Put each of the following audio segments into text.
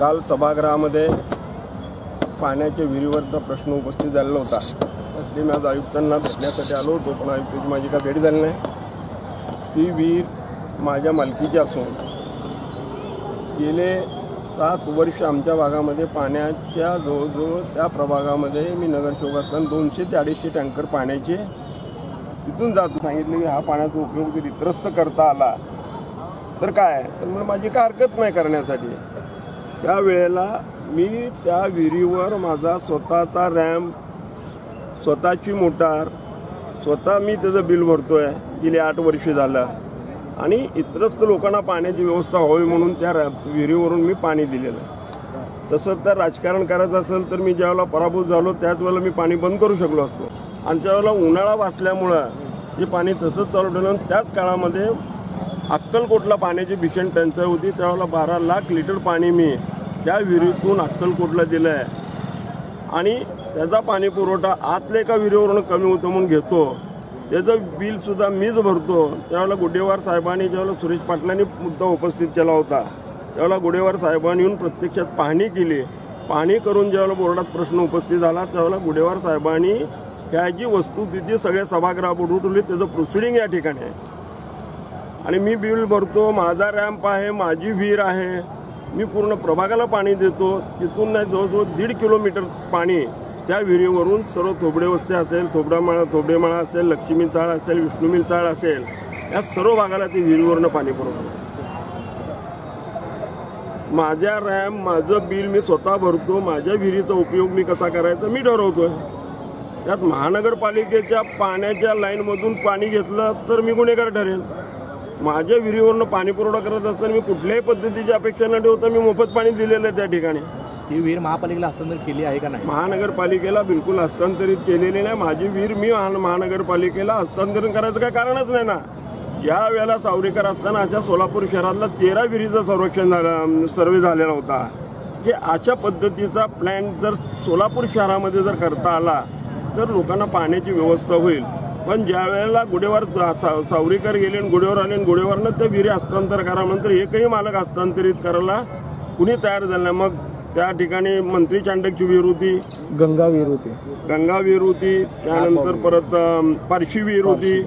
काल सभागृहामध्ये पाण्याच्या विहिरीवरचा प्रश्न उपस्थित झालेला होता. त्यासाठी मी आज आयुक्तांना भेटण्यासाठी आलो होतो पण आयुक्ताची माझी काय भेट झाली नाही. ती विहीर माझ्या मालकीची असून गेले सात वर्ष आमच्या भागामध्ये पाण्याच्या जवळजवळ त्या प्रभागामध्ये मी नगरसेवक असताना दोनशे ते अडीचशे टँकर पाण्याचे तिथून जातो सांगितलं की हा पाण्याचा उपयोग जर इतरस्त करता आला तर काय? तर मला माझी काय हरकत नाही करण्यासाठी. त्यावेळेला मी त्या विहिरीवर माझा स्वतःचा रॅम्प स्वतःची मोटार स्वतः मी त्याचं बिल भरतो आहे गेली आठ वर्ष झालं. आणि इतरच लोकांना पाण्याची व्यवस्था व्हावी म्हणून त्या रॅ- विहिरीवरून मी पाणी दिलेलं. आहे. तसं तर राजकारण करायचं असेल तर मी ज्यावेळेला पराभूत झालो त्याच वेळेला मी पाणी बंद करू शकलो असतो. आणि त्यावेळेला उन्हाळा वाचल्यामुळं ते पाणी तसंच चालू ठेवलं आणि त्याच काळामध्ये अक्कलकोटला पाण्याची भीषण टंचाई होती. त्यावेळेला बारा लाख लिटर पाणी मी त्या विहिरीतून अक्कलकोटला दिलं आहे आणि त्याचा पाणीपुरवठा आतले आतल्या एका विहिरीवरून कमी होतो म्हणून घेतो. त्याचं बिलसुद्धा मीच भरतो. त्यावेळेला गुडेवार साहेबांनी ज्यावेळेला सुरेश पाटलांनी मुद्दा उपस्थित केला होता त्यावेळेला गुडेवार साहेबांनी येऊन प्रत्यक्षात पाहणी केली. पाहणी करून ज्यावेळेला बोर्डात प्रश्न उपस्थित झाला त्यावेळेला गुडेवार साहेबांनी ह्या जी वस्तुस्थिती सगळ्या सभागृहापुढे उठवली त्याचं प्रोसिडिंग या ठिकाणी आहे. आणि मी बिल भरतो माझा रॅम्प आहे माझी विहीर आहे. मी पूर्ण प्रभागाला पाणी देतो. तिथून नाही जवळजवळ दीड किलोमीटर पाणी त्या विहिरीवरून सर्व थोबडे वस्ते असेल थोबडामाळा थोबडेमाळा असेल लक्ष्मी चाळ असेल विष्णुमिल चाळ असेल या सर्व भागाला ती विहिरीवरनं पाणी पुरवतो. माझ्या रॅम माझं बिल मी स्वतः भरतो. माझ्या विहिरीचा उपयोग मी कसा करायचा मी ठरवतोय. त्यात महानगरपालिकेच्या पाण्याच्या लाईनमधून पाणी घेतलं तर मी गुन्हेगार ठरेल. माझ्या विहिरीवरनं पाणी पुरवठा करत असताना मी कुठल्याही पद्धतीची अपेक्षा न ठेवता मी मोफत पाणी दिलेलं आहे त्या ठिकाणी. ही विहीर महापालिकेला हस्तांतरित केली आहे का नाही? महानगरपालिकेला बिलकुल हस्तांतरित केलेली नाही. माझी विहीर मी महान- महानगरपालिकेला हस्तांतरण करायचं काय कारणच नाही ना. या वेळेला सावरेकर असताना अशा सोलापूर शहरातला तेरा विहिरीचं संरक्षण झालं सर्वे झालेला होता. की अशा पद्धतीचा प्लॅन जर सोलापूर शहरामध्ये जर करता आला तर लोकांना पाण्याची व्यवस्था होईल. पण ज्या वेळेला गुडेवार सावरीकर गेले आणि गुडेवर आले आणि गुडेवारनं त्या विहिरी हस्तांतर करा नंतर एकही मालक हस्तांतरित करायला कुणी तयार झालं नाही. मग त्या ठिकाणी मंत्री चांडकची विहीर होती. गंगा विहीर होती. गंगा विहीर होती. त्यानंतर परत पारशी विहीर होती.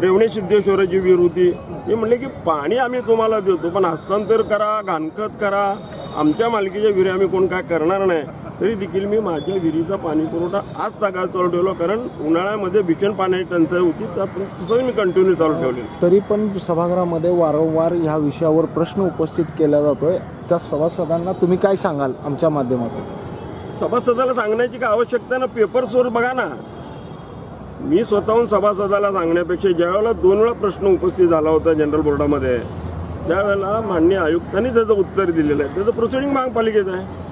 रेवणे सिद्धेश्वराची विहीर होती. ते म्हणले की पाणी आम्ही तुम्हाला देतो पण हस्तांतर करा घाणखत करा. आमच्या मालकीच्या विहिरी आम्ही कोण काय करणार नाही. तरी देखील मी माझ्या विहिरीचा पाणी पुरवठा आज तागाळ चालू ठेवलो कारण उन्हाळ्यामध्ये भीषण पाण्याची टंचाई होती तसंच मी कंटिन्यू चालू ठेवले तरी पण सभागृहामध्ये वारंवार ह्या विषयावर प्रश्न उपस्थित केला जातोय. त्या सभासदांना तुम्ही काय सांगाल आमच्या माध्यमातून? सभासदाला सांगण्याची काय आवश्यकता ना पेपर सोर्स बघा ना. मी स्वतःहून सभासदाला सांगण्यापेक्षा ज्यावेळेला दोन वेळा प्रश्न उपस्थित झाला होता जनरल बोर्डामध्ये त्यावेळेला मान्य आयुक्तांनी त्याचं उत्तर दिलेलं आहे. त्याचं प्रोसिडिंग महापालिकेचं आहे.